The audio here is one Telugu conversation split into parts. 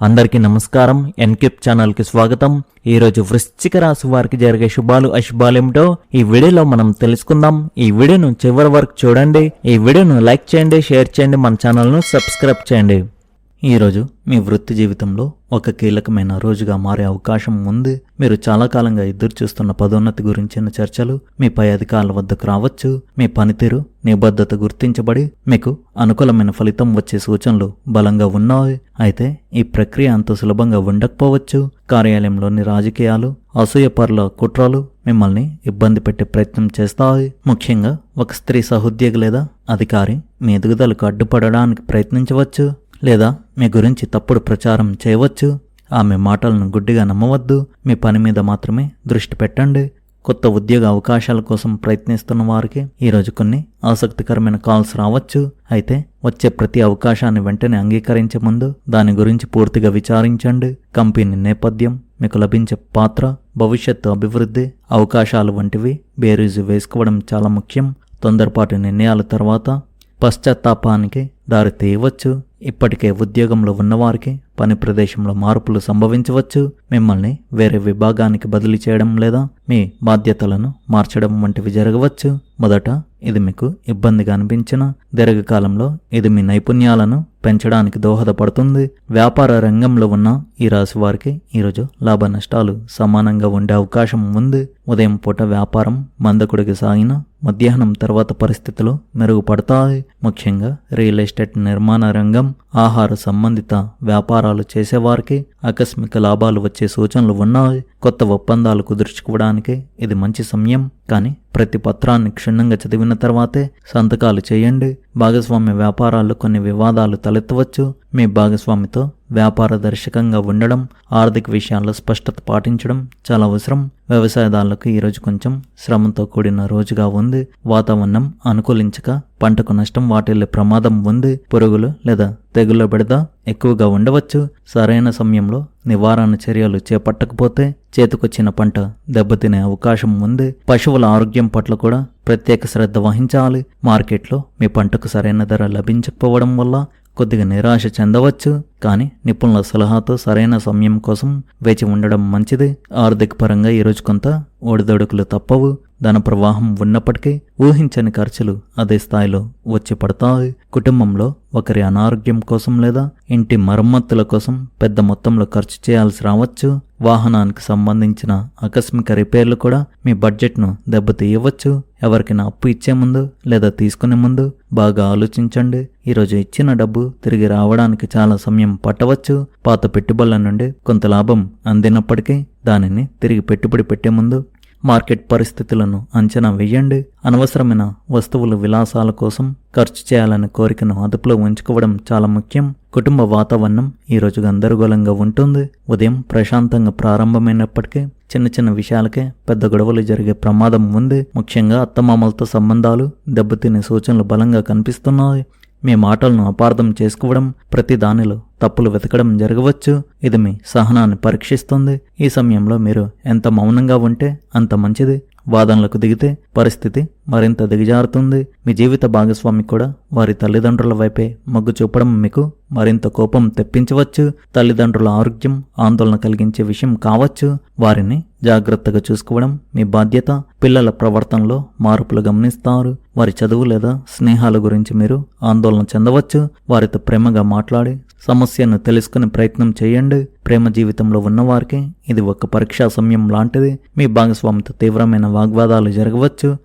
అందరికీ నమస్కారం. ఎన్కిప్ ఛానల్కి స్వాగతం. ఈ రోజు వృశ్చిక రాశి వారికి జరిగే శుభాలు అశుభాలేమిటో ఈ వీడియోలో మనం తెలుసుకుందాం. ఈ వీడియోను చివరి వరకు చూడండి. ఈ వీడియోను లైక్ చేయండి షేర్ చేయండి మన ఛానల్ను సబ్స్క్రైబ్ చేయండి. ఈరోజు మీ వృత్తి జీవితంలో ఒక కీలకమైన రోజుగా మారే అవకాశం ఉంది. మీరు చాలా కాలంగా ఎదురు చూస్తున్న పదోన్నతి గురించిన చర్చలు మీ పై అధికారుల వద్దకు రావచ్చు. మీ పనితీరు నిబద్ధత గుర్తించబడి మీకు అనుకూలమైన ఫలితం వచ్చే సూచనలు బలంగా ఉన్నాయి. అయితే ఈ ప్రక్రియ అంత సులభంగా ఉండకపోవచ్చు. కార్యాలయంలోని రాజకీయాలు అసూయపరుల కుట్రలు మిమ్మల్ని ఇబ్బంది పెట్టే ప్రయత్నం చేస్తాయి. ముఖ్యంగా ఒక స్త్రీ సహోద్యోగి లేదా అధికారి మీ ఎదుగుదలకు అడ్డుపడడానికి ప్రయత్నించవచ్చు. లేదా మీ గురించి తప్పుడు ప్రచారం చేయవచ్చు ఆమె మాటలను గుడ్డిగా నమ్మవద్దు మీ పని మీద మాత్రమే దృష్టి పెట్టండి. కొత్త ఉద్యోగ అవకాశాల కోసం ప్రయత్నిస్తున్న వారికి ఈరోజు కొన్ని ఆసక్తికరమైన కాల్స్ రావచ్చు. అయితే వచ్చే ప్రతి అవకాశాన్ని వెంటనే అంగీకరించే ముందు దాని గురించి పూర్తిగా విచారించండి. కంపెనీ నేపథ్యం మీకు లభించే పాత్ర భవిష్యత్తు అభివృద్ధి అవకాశాలు వంటివి బేరీజు వేసుకోవడం చాలా ముఖ్యం. తొందరపాటు నిర్ణయాల తర్వాత పశ్చాత్తాపానికి దారి తీయవచ్చు. ఇప్పటికే ఉద్యోగంలో ఉన్నవారికి పని ప్రదేశంలో మార్పులు సంభవించవచ్చు. మిమ్మల్ని వేరే విభాగానికి బదిలీ చేయడం లేదా మీ బాధ్యతలను మార్చడం వంటివి జరగవచ్చు. మొదట ఇది మీకు ఇబ్బందిగా అనిపించిన దీర్ఘకాలంలో ఇది మీ నైపుణ్యాలను పెంచడానికి దోహదపడుతుంది. వ్యాపార రంగంలో ఉన్న ఈ రాశి వారికి ఈరోజు లాభ నష్టాలు సమానంగా ఉండే అవకాశం ఉంది. ఉదయం పూట వ్యాపారం మందకుడికి సాగిన మధ్యాహ్నం తర్వాత పరిస్థితులు మెరుగుపడతాయి. ముఖ్యంగా రియల్ ఎస్టేట్ నిర్మాణ రంగం ఆహార సంబంధిత వ్యాపారాలు చేసేవారికి ఆకస్మిక లాభాలు వచ్చే సూచనలు ఉన్నాయి. కొత్త ఒప్పందాలు కుదుర్చుకోవడానికి ఇది మంచి సమయం. కానీ ప్రతి పత్రాన్ని క్షుణ్ణంగా చదివిన తర్వాతే సంతకాలు చేయండి. భాగస్వామ్య వ్యాపారాల్లో కొన్ని వివాదాలు తల తలెత్తవచ్చు మీ భాగస్వామితో వ్యాపారదర్శకంగా ఉండడం ఆర్థిక విషయాల్లో స్పష్టత పాటించడం చాలా అవసరం. వ్యవసాయదారులకు ఈరోజు కొంచెం శ్రమంతో కూడిన రోజుగా ఉంది. వాతావరణం అనుకూలించక పంటకు నష్టం వాటిల్లే ప్రమాదం ఉంది. పురుగులు లేదా తెగుళ్ళ బిడద ఎక్కువగా ఉండవచ్చు. సరైన సమయంలో నివారణ చర్యలు చేపట్టకపోతే చేతికొచ్చిన పంట దెబ్బతినే అవకాశం ఉంది. పశువుల ఆరోగ్యం పట్ల కూడా ప్రత్యేక శ్రద్ధ వహించాలి. మార్కెట్లో మీ పంటకు సరైన ధర లభించకపోవడం వల్ల కొద్దిగా నిరాశ చెందవచ్చు కానీ నిపుణుల సలహాతో సరైన సమయం కోసం వేచి ఉండడం మంచిది. ఆర్థిక పరంగా ఈరోజు కొంత ఒడిదొడుకులు తప్పవు. ధన ప్రవాహం ఉన్నప్పటికీ ఊహించని ఖర్చులు అదే స్థాయిలో వచ్చి పడతాయి. కుటుంబంలో ఒకరి అనారోగ్యం కోసం లేదా ఇంటి మరమ్మతుల కోసం పెద్ద మొత్తంలో ఖర్చు చేయాల్సి రావచ్చు. వాహనానికి సంబంధించిన ఆకస్మిక రిపేర్లు కూడా మీ బడ్జెట్ను దెబ్బతీయవచ్చు. ఎవరికైనా అప్పు ఇచ్చే ముందు లేదా తీసుకునే ముందు బాగా ఆలోచించండి. ఈరోజు ఇచ్చిన డబ్బు తిరిగి రావడానికి చాలా సమయం పట్టవచ్చు. పాత పెట్టుబడుల నుండి కొంత లాభం అందినప్పటికీ దానిని తిరిగి పెట్టుబడి పెట్టే ముందు మార్కెట్ పరిస్థితులను అంచనా వేయండి. అనవసరమైన వస్తువుల విలాసాల కోసం ఖర్చు చేయాలనే కోరికను అదుపులో ఉంచుకోవడం చాలా ముఖ్యం. కుటుంబ వాతావరణం ఈరోజు గందరగోళంగా ఉంటుంది. ఉదయం ప్రశాంతంగా ప్రారంభమైనప్పటికీ చిన్న చిన్న విషయాలకే పెద్ద గొడవలు జరిగే ప్రమాదం ఉంది. ముఖ్యంగా అత్తమామలతో సంబంధాలు దెబ్బతినే సూచనలు బలంగా కనిపిస్తున్నాయి. మీ మాటలను అపార్థం చేసుకోవడం ప్రతి దానిలో తప్పులు వెతకడం జరగవచ్చు. ఇది మీ సహనాన్ని పరీక్షిస్తుంది. ఈ సమయంలో మీరు ఎంత మౌనంగా ఉంటే అంత మంచిది. వాదనలకు దిగితే పరిస్థితి మరింత దిగజారుతుంది. మీ జీవిత భాగస్వామి కూడా వారి తల్లిదండ్రుల వైపే మొగ్గు చూపడం మీకు మరింత కోపం తెప్పించవచ్చు. తల్లిదండ్రుల ఆరోగ్యం ఆందోళన కలిగించే విషయం కావచ్చు. వారిని జాగ్రత్తగా చూసుకోవడం మీ బాధ్యత. పిల్లల ప్రవర్తనలో మార్పులు గమనిస్తారు. వారి చదువు లేదా స్నేహాల గురించి మీరు ఆందోళన చెందవచ్చు. వారితో ప్రేమగా మాట్లాడి సమస్యను తెలుసుకునే ప్రయత్నం చేయండి. ప్రేమ జీవితంలో ఉన్నవారికి ఇది ఒక పరీక్షా సమయం లాంటిది. మీ భాగస్వామితో తీవ్రమైన వాగ్వాదాలు జరగవచ్చు.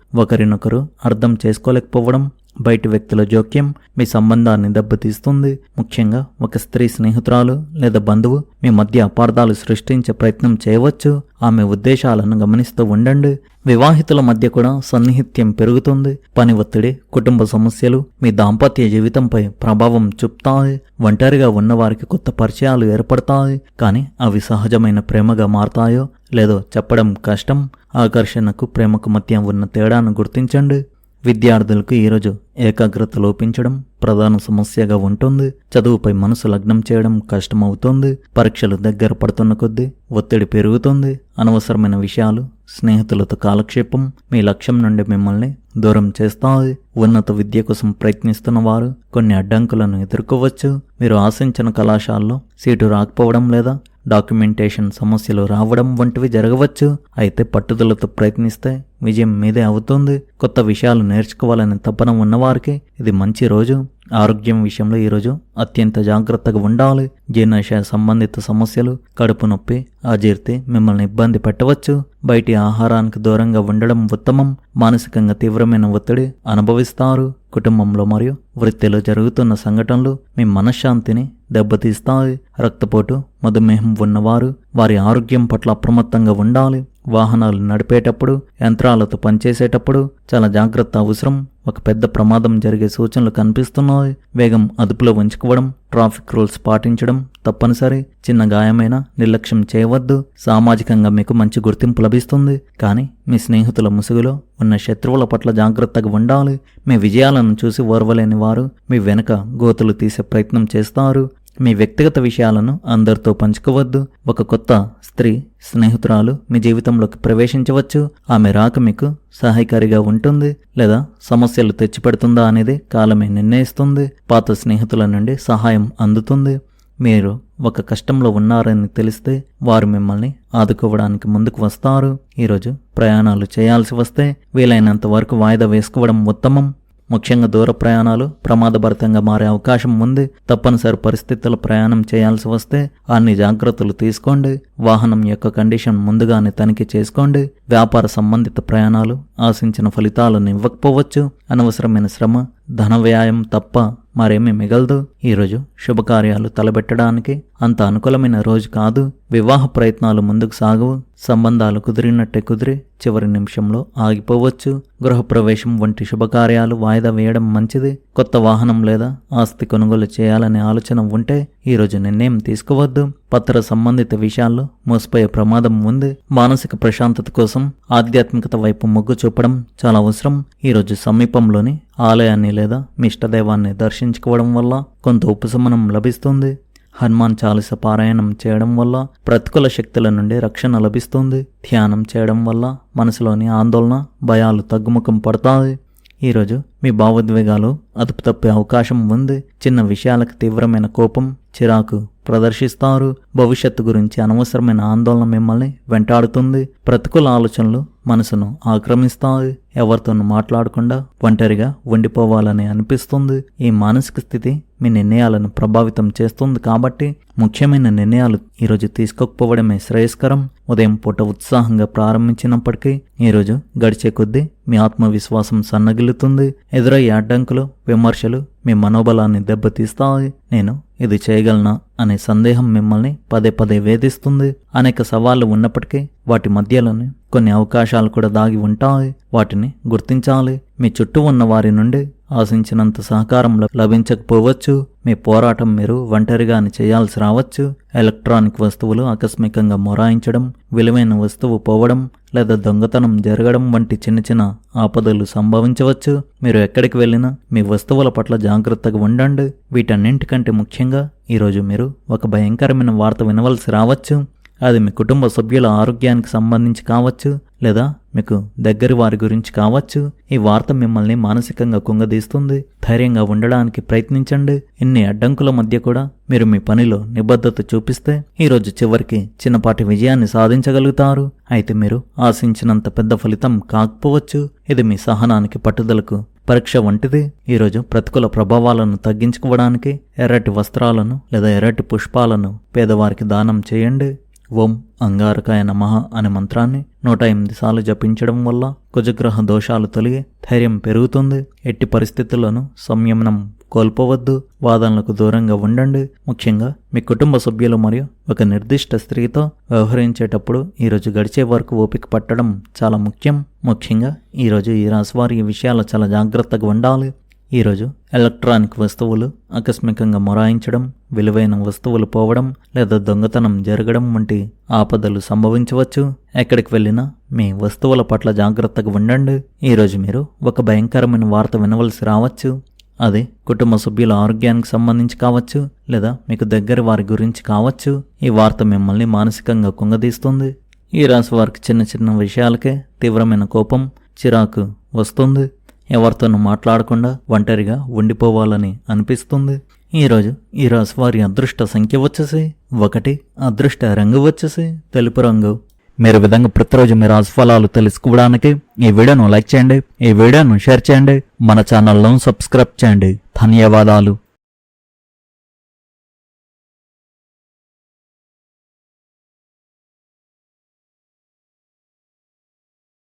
ఒకరినొకరు అర్థం చేసుకోలేకపోవడం బయటి వ్యక్తుల జోక్యం మీ సంబంధాన్ని దెబ్బతీస్తుంది. ముఖ్యంగా ఒక స్త్రీ స్నేహితురాలు లేదా బంధువు మీ మధ్య అపార్థాలు సృష్టించే ప్రయత్నం చేయవచ్చు. ఆమె ఉద్దేశాలను గమనిస్తూ ఉండండి. వివాహితుల మధ్య కూడా సన్నిహిత్యం పెరుగుతుంది. పని ఒత్తిడి కుటుంబ సమస్యలు మీ దాంపత్య జీవితంపై ప్రభావం చూపుతాయి. ఒంటరిగా ఉన్నవారికి కొత్త పరిచయాలు ఏర్పడతాయి. కానీ అవి సహజమైన ప్రేమగా మారతాయో లేదో చెప్పడం కష్టం. ఆకర్షణకు ప్రేమకు మధ్య ఉన్న తేడాను గుర్తించండి. విద్యార్థులకు ఈరోజు ఏకాగ్రత లోపించడం ప్రధాన సమస్యగా ఉంటుంది. చదువుపై మనసు లగ్నం చేయడం కష్టమవుతోంది. పరీక్షలు దగ్గర పడుతున్న కొద్దీ ఒత్తిడి పెరుగుతుంది. అనవసరమైన విషయాలు స్నేహితులతో కాలక్షేపం మీ లక్ష్యం నుండి మిమ్మల్ని దూరం చేస్తుంది. ఉన్నత విద్య కోసం ప్రయత్నిస్తున్న వారు కొన్ని అడ్డంకులను ఎదుర్కోవచ్చు. మీరు ఆశించిన కళాశాలలో సీటు రాకపోవడం లేదా డాక్యుమెంటేషన్ సమస్యలు రావడం వంటివి జరగవచ్చు. అయితే పట్టుదలతో ప్రయత్నిస్తే విజయం మీదే అవుతుంది. కొత్త విషయాలు నేర్చుకోవాలనే తపన ఉన్నవారికి ఇది మంచి రోజు. ఆరోగ్యం విషయంలో ఈరోజు అత్యంత జాగ్రత్తగా ఉండాలి. జీర్ణాశయ సంబంధిత సమస్యలు కడుపు నొప్పి అజీర్తి మిమ్మల్ని ఇబ్బంది పెట్టవచ్చు. బయటి ఆహారానికి దూరంగా ఉండడం ఉత్తమం. మానసికంగా తీవ్రమైన ఒత్తిడి అనుభవిస్తారు. కుటుంబంలో మరియు వృత్తిలో జరుగుతున్న సంఘటనలు మీ మనశ్శాంతిని దెబ్బతీస్తాయి. రక్తపోటు మధుమేహం ఉన్నవారు వారి ఆరోగ్యం పట్ల అప్రమత్తంగా ఉండాలి. వాహనాలు నడిపేటప్పుడు యంత్రాలతో పనిచేసేటప్పుడు చాలా జాగ్రత్త అవసరం. ఒక పెద్ద ప్రమాదం జరిగే సూచనలు కనిపిస్తున్నాయి. వేగం అదుపులో ఉంచుకోవడం ట్రాఫిక్ రూల్స్ పాటించడం తప్పనిసరి. చిన్న గాయమైన నిర్లక్ష్యం చేయవద్దు. సామాజికంగా మీకు మంచి గుర్తింపు లభిస్తుంది. కానీ మీ స్నేహితుల ముసుగులో ఉన్న శత్రువుల పట్ల జాగ్రత్తగా ఉండాలి. మీ విజయాలను చూసి ఓర్వలేని వారు మీ వెనుక గోతులు తీసే ప్రయత్నం చేస్తారు. మీ వ్యక్తిగత విషయాలను అందరితో పంచుకోవద్దు. ఒక కొత్త స్త్రీ స్నేహితురాలు మీ జీవితంలోకి ప్రవేశించవచ్చు. ఆమె రాక మీకు సహాయకారిగా ఉంటుంది లేదా సమస్యలు తెచ్చిపెడుతుందా అనేది కాలమే నిర్ణయిస్తుంది. పాత స్నేహితుల నుండి సహాయం అందుతుంది. మీరు ఒక కష్టంలో ఉన్నారని తెలిస్తే వారు మిమ్మల్ని ఆదుకోవడానికి ముందుకు వస్తారు. ఈరోజు ప్రయాణాలు చేయాల్సి వస్తే వీలైనంత వరకు వాయిదా వేసుకోవడం ఉత్తమం. ముఖ్యంగా దూర ప్రయాణాలు ప్రమాదభరితంగా మారే అవకాశం ఉంది. తప్పనిసరి పరిస్థితుల ప్రయాణం చేయాల్సి వస్తే అన్ని జాగ్రత్తలు తీసుకోండి. వాహనం యొక్క కండిషన్ ముందుగానే తనిఖీ చేసుకోండి. వ్యాపార సంబంధిత ప్రయాణాలు ఆశించిన ఫలితాలను ఇవ్వకపోవచ్చు. అనవసరమైన శ్రమ ధన వ్యాయం తప్ప మరేమీ మిగలదు. ఈరోజు శుభకార్యాలు తలబెట్టడానికి అంత అనుకూలమైన రోజు కాదు. వివాహ ప్రయత్నాలు ముందుకు సాగవు సంబంధాలు కుదిరినట్టే కుదిరి చివరి నిమిషంలో ఆగిపోవచ్చు. గృహప్రవేశం వంటి శుభకార్యాలు వాయిదా వేయడం మంచిది. కొత్త వాహనం లేదా ఆస్తి కొనుగోలు చేయాలనే ఆలోచన ఉంటే ఈరోజు నిర్ణయం తీసుకోవద్దు. పత్ర సంబంధిత విషయాల్లో మోసపోయే ప్రమాదం ఉంది. మానసిక ప్రశాంతత కోసం ఆధ్యాత్మికత వైపు మొగ్గు చూపడం చాలా అవసరం. ఈరోజు సమీపంలోని ఆలయాన్ని లేదా మిష్టదైవాన్ని దర్శించుకోవడం వల్ల కొంత ఉపశమనం లభిస్తుంది. హనుమాన్ చాలీస పారాయణం చేయడం వల్ల ప్రతికూల శక్తుల నుండి రక్షణ లభిస్తుంది. ధ్యానం చేయడం వల్ల మనసులోని ఆందోళన భయాలు తగ్గుముఖం పడతాయి. ఈరోజు మీ భావోద్వేగాలు అదుపు తప్పే అవకాశం ఉంది. చిన్న విషయాలకు తీవ్రమైన కోపం చిరాకు ప్రదర్శిస్తారు. భవిష్యత్తు గురించి అనవసరమైన ఆందోళన మిమ్మల్ని వెంటాడుతుంది. ప్రతికూల ఆలోచనలు మనసును ఆక్రమిస్తాయి. ఎవరితోనూ మాట్లాడకుండా ఒంటరిగా ఉండిపోవాలని అనిపిస్తుంది. ఈ మానసిక స్థితి మీ నిర్ణయాలను ప్రభావితం చేస్తుంది కాబట్టి ముఖ్యమైన నిర్ణయాలు ఈరోజు తీసుకోకపోవడమే శ్రేయస్కరం. ఉదయం పూట ఉత్సాహంగా ప్రారంభించినప్పటికీ ఈరోజు గడిచే కొద్దీ మీ ఆత్మవిశ్వాసం సన్నగిల్లుతుంది. ఎదురయ్యే అడ్డంకులు విమర్శలు మీ మనోబలాన్ని దెబ్బతీస్తాయి. నేను ఇది చేయగలనా అనే సందేహం మిమ్మల్ని పదే పదే వేధిస్తుంది. అనేక సవాళ్ళు ఉన్నప్పటికీ వాటి మధ్యలోనే కొన్ని అవకాశాలు కూడా దాగి ఉంటాయి. వాటిని గుర్తించాలి. మీ చుట్టూ ఉన్న వారి నుండి ఆశించినంత సహకారం లభించకపోవచ్చు. మీ పోరాటం మీరు ఒంటరిగాని చేయాల్సి రావచ్చు. ఎలక్ట్రానిక్ వస్తువులు ఆకస్మికంగా మొరాయించడం విలువైన వస్తువు పోవడం లేదా దొంగతనం జరగడం వంటి చిన్న చిన్న ఆపదలు సంభవించవచ్చు. మీరు ఎక్కడికి వెళ్ళినా మీ వస్తువుల పట్ల జాగ్రత్తగా ఉండండి. వీటన్నింటికంటే ముఖ్యంగా ఈరోజు మీరు ఒక భయంకరమైన వార్త వినవలసి రావచ్చు. అది మీ కుటుంబ సభ్యుల ఆరోగ్యానికి సంబంధించి కావచ్చు లేదా మీకు దగ్గర వారి గురించి కావచ్చు. ఈ వార్త మిమ్మల్ని మానసికంగా కుంగదీస్తుంది. ధైర్యంగా ఉండడానికి ప్రయత్నించండి. ఇన్ని అడ్డంకుల మధ్య కూడా మీరు మీ పనిలో నిబద్ధత చూపిస్తే ఈరోజు చివరికి చిన్నపాటి విజయాన్ని సాధించగలుగుతారు. అయితే మీరు ఆశించినంత పెద్ద ఫలితం కాకపోవచ్చు. ఇది మీ సహనానికి పట్టుదలకు పరీక్ష వంటిది. ఈరోజు ప్రతికూల ప్రభావాలను తగ్గించుకోవడానికి ఎర్రటి వస్త్రాలను లేదా ఎర్రటి పుష్పాలను పేదవారికి దానం చేయండి. ఓం అంగారకాయ నమః అనే మంత్రాన్ని నూట ఎనిమిది సార్లు జపించడం వల్ల కుజగ్రహ దోషాలు తొలగి ధైర్యం పెరుగుతుంది. ఎట్టి పరిస్థితులను సంయమనం కోల్పోవద్దు. వాదనలకు దూరంగా ఉండండి. ముఖ్యంగా మీ కుటుంబ సభ్యులు మరియు ఒక నిర్దిష్ట స్త్రీతో వ్యవహరించేటప్పుడు ఈరోజు గడిచే వరకు ఓపిక పట్టడం చాలా ముఖ్యం. ముఖ్యంగా ఈరోజు ఈ రాశివారి ఈ విషయాలు చాలా జాగ్రత్తగా ఉండాలి. ఈరోజు ఎలక్ట్రానిక్ వస్తువులు ఆకస్మికంగా మొరాయించడం విలువైన వస్తువులు పోవడం లేదా దొంగతనం జరగడం వంటి ఆపదలు సంభవించవచ్చు. ఎక్కడికి వెళ్ళినా మీ వస్తువుల పట్ల జాగ్రత్తగా ఉండండి. ఈరోజు మీరు ఒక భయంకరమైన వార్త వినవలసి రావచ్చు. అది కుటుంబ సభ్యుల ఆరోగ్యానికి సంబంధించి కావచ్చు లేదా మీకు దగ్గర వారి గురించి కావచ్చు. ఈ వార్త మిమ్మల్ని మానసికంగా కుంగదీస్తుంది. ఈ రాశి వారికి చిన్న చిన్న విషయాలకే తీవ్రమైన కోపం చిరాకు వస్తుంది. ఎవరితోనూ మాట్లాడకుండా ఒంటరిగా ఉండిపోవాలని అనిపిస్తుంది. ఈరోజు ఈ రాశి వారి అదృష్ట సంఖ్య వచ్చేసి ఒకటి అదృష్ట రంగు వచ్చేసి తెలుపు రంగు. మీరు విధంగా ప్రతిరోజు మీ రాశిఫలాలు తెలుసుకోవడానికి ఈ వీడియోను లైక్ చేయండి ఈ వీడియోను షేర్ చేయండి మన ఛానల్ను సబ్స్క్రైబ్ చేయండి. ధన్యవాదాలు.